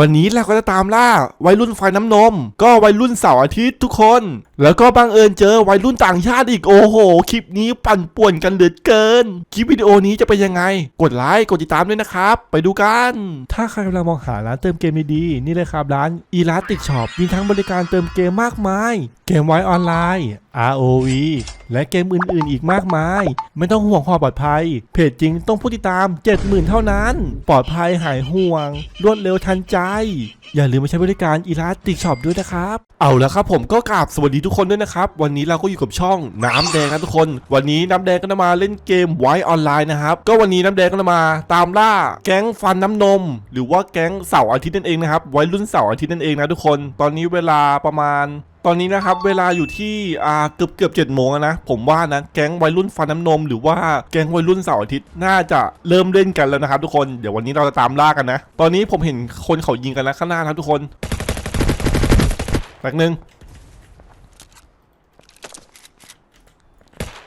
วันนี้เราก็จะตามล่าวัยรุ่นไฟน้ำนม ก็วัยรุ่นเสาร์อาทิตย์ทุกคน แล้วก็บังเอิญเจอวัยรุ่นต่างชาติอีกโอ้โห คลิปนี้ปั่นป่วนกันเหลือเกิน คลิปวิดีโอนี้จะเป็นยังไง กดไลค์กดติดตามด้วยนะครับ ไปดูกัน ถ้าใครกำลังมองหาร้านเติมเกมดีๆนี่เลยครับร้านอีลาติกช็อปมีทั้งบริการเติมเกมมากมาย เกมไว้ออนไลน์ ROV และเกมอื่นๆ อีกมากมาย ไม่ต้องห่วงความปลอดภัย เพจจริงต้องผู้ติดตาม 70,000 เท่านั้น ปลอดภัยหายห่วง รวดเร็วทันใจ อย่าลืมมาใช้บริการอีลาติกช็อปด้วยนะครับ เอาล้วครับผมก็กราบสวัสดีทุกคนด้วยนะครับ วันนี้เราก็อยู่กับช่องน้ำแดงนะทุกคน วันนี้น้ำแดงก็จะมาเล่นเกมไว้ออนไลน์นะครับ ก็วันนี้น้ำแดงก็จะมาตามล่าแก๊งฟันน้ำนม หรือว่าแก๊งเสาร์อาทิตย์นั่นเองนะครับ ไวัยรุ่นเสาร์อาทิตย์นั่นเองนะทุกคน ตอนนี้เวลาประมาณ ตอนนี้นะครับเวลาอยู่ที่อ่าเกือบเกือบเจ็ดโมงนะ ผมว่านะแก๊งวัยรุ่นฟันน้ำนม หรือว่าแก๊งวัยรุ่นเสาร์อาทิตย์น่าจะเริ่มเล่นกันแล้วนะครับทุกคนเดี๋ยววันนี้เราจะตามล่ากันนะ ตอนนี้ผมเห็นคนเขายิงกันแล้วข้างหน้านะครับทุกคนแป๊บนึง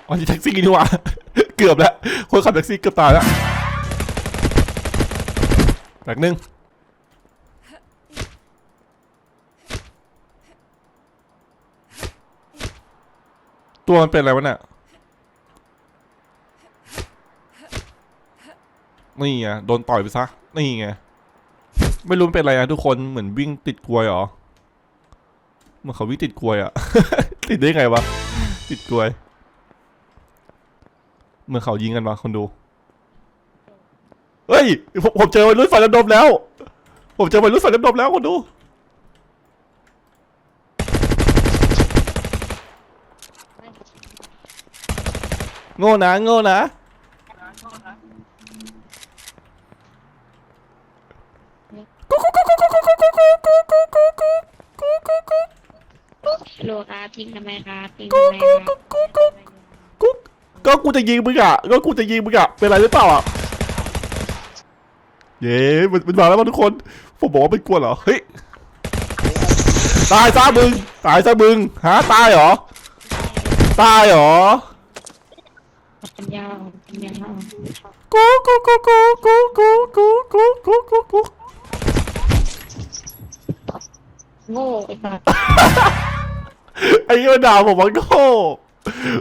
อ๋อนี่แท็กซี่นี่หว่าเกือบแล้วคนขับแท็กซี่เกือบตายแล้วแป๊บนึง ตัวมันเป็นอะไรวะเนี่ยนี่ไงโดนต่อยไปซะ นี่ไง ไม่รู้เป็นอะไรนะทุกคนเหมือนวิ่งติดกลวยเหรอเหมือนเขาวิ่งติดกลวยอะ ติดได้ไงวะ ติดกลวย เหมือนเขายิงกันวะคนดู เฮ้ย ผมผมเจอวัยรุ่นฝ่ายระดมแล้ว ผมเจอวัยรุ่นฝ่ายระดมแล้วคนดู โง่นะโง่นะโลครับทิ้งทำไมครับทิ้งทำไมครับกุ๊กก็กูจะยิงมึงอะก็กูจะยิงมึงอะเป็นไรหรือเปล่าอะเย้มันมันมาแล้วมาทุกคนผมบอกว่าไม่กลัวเหรอเฮ้ยตายซะมึงตายซะมึงฮะตายเหรอตายเหรอ ปัญญาอ่อนปัญญาอ่อนกูกูกูกูกูกูกูกูกูกูกูโง่ไอ้สัสไอ้เหี้ยมันด่าผมว่าโง่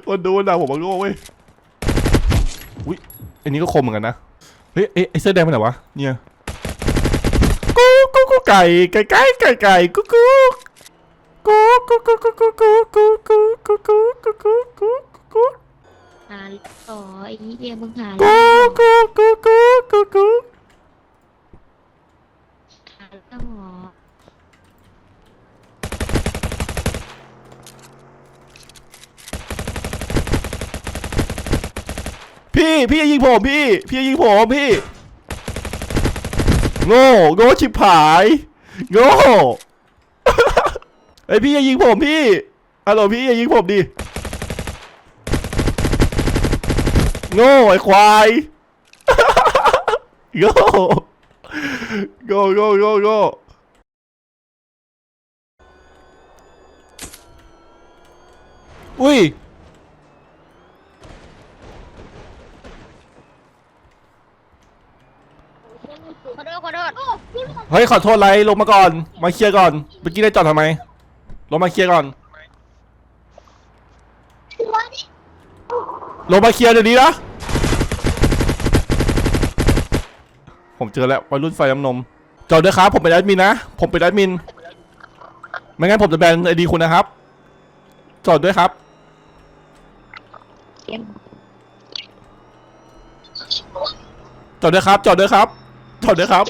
มันดูมันด่าผมว่าโง่เว้ยอุ้ยอ้นี่ก็คมเหมือนกันนะเฮ้ยไอ้ไอ้เสื้อแดงมันไหนวะเนี่ยกูกูกูไก่ไก่ไก่ไก่ไก่กูกูกูกูกูกูกูกูกูกูกูกูกูกู หาต่อไอ้เหี้ยมึงหากูกูกูกูกูกูหาแล้วหรอพี่พี่อย่ายิงผมพี่ พี่อย่ายิงผมพี่ โง่โง่ชิบหายโง่ไอพี่อย่ายิงผมพี่ฮัลโหลพี่อย่ายิงผมดิ โง่ไอควายโง่โง่โง่โง่โง่อุ้ยขอโทษขอโทษเฮ้ยขอโทษไรลงมาก่อน มาเคลียร์ก่อนเมื่อกี้ได้จอดทำไมลงมาเคลียร์ก่อน ลงมาเคลียร์เดี๋ยวนี้นะ ผมเจอแล้ววัยรุ่นไฟน้ำนม จอดด้วยครับ ผมเป็นแอดมินนะ ผมเป็นแอดมิน ไม่งั้นผมจะแบนไอดีคุณนะครับ จอดด้วยครับ เกมจอดด้วยครับ จอดด้วยครับ จอดด้วยครับ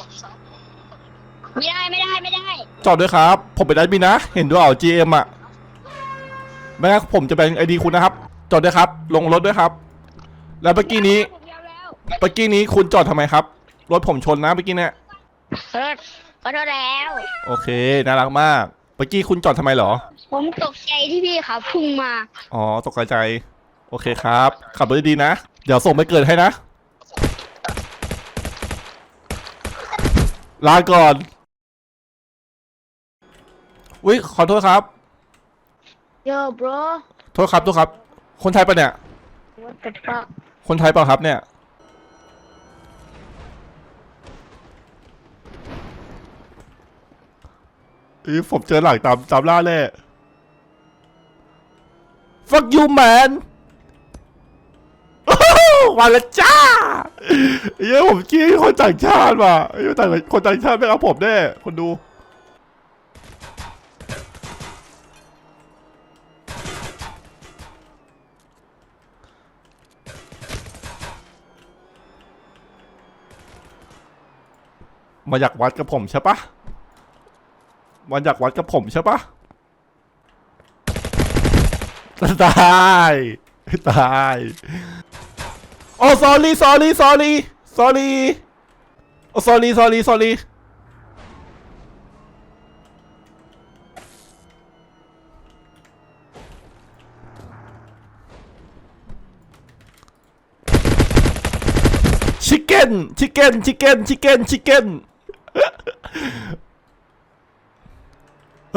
ไม่ได้ไม่ได้ไม่ได้ จอดด้วยครับ ผมเป็นแอดมินนะ เห็นด้วยเหรอ GM อะ ไม่งั้นผมจะเป็นไอดีคุณนะครับ จอดด้วยครับ ลงรถด้วยครับ แล้วเมื่อกี้นี้ผมยอมแล้วเมื่อกี้นี้คุณจอดทำไมครับ รถผมชนนะเมื่อกี้เนี่ยขอโทษขอโทษแล้ว โอเค น่ารักมาก เมื่อกี้คุณจอดทำไมเหรอ ผมตกใจที่พี่เขาพุ่งมา อ๋อ ตกใจ โอเคครับ ขับรถดีๆนะ เดี๋ยวส่งไปเกิดให้นะ ลาก่อนอุ้ยขอโทษครับโย่ bro โทษครับ โทษครับ คนไทยปะเนี่ย what the fuck คนไทยเปล่าครับเนี่ยไเอ้ยผมเจอหลังตามตามล่าแน่ fuck you man โอ้โหมาแล้วจ้าเฮ้ยผมกี้คนต่างชาติว่ะเฮ้ยต่างคนต่างชาติไม่เอาผมแน่คนดู มาอยากวัดกับผมใช่ปะมาอยากวัดกับผมใช่ปะตายตายโอ้ sorry sorry sorry sorry โอ้ sorry sorry sorry ชิคเก้นชิคเก้นชิคเก้นชิคเก้นชิคเก้น เ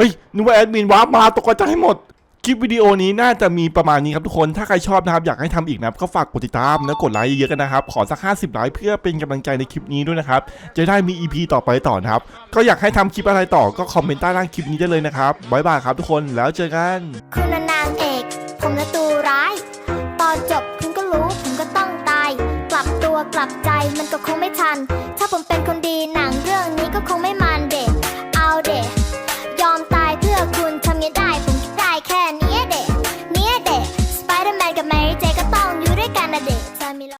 ฮ้ยนึกว่าแอดมินว้ามาตกใจให้หมด คลิปวิดีโอนี้น่าจะมีประมาณนี้ครับทุกคน ถ้าใครชอบนะครับ อยากให้ทำอีกนะครับ ก็ฝากกดติดตามแล้วกดไลค์เยอะๆกันนะครับ ขอสัก 50 ไลค์เพื่อเป็นกำลังใจในคลิปนี้ด้วยนะครับ จะได้มี EP ต่อไปต่อนะครับ ก็อยากให้ทำคลิปอะไรต่อก็คอมเมนต์ใต้ล่างคลิปนี้ได้เลยนะครับบ๊ายบายครับทุกคนแล้วเจอกัน คุณนางเอกผมละตัวร้าย ตอนจบคุณก็รู้ผมก็ต้องตาย กลับตัวกลับใจมันก็คงไม่ทัน ถ้าผมเป็นคนดีหนะ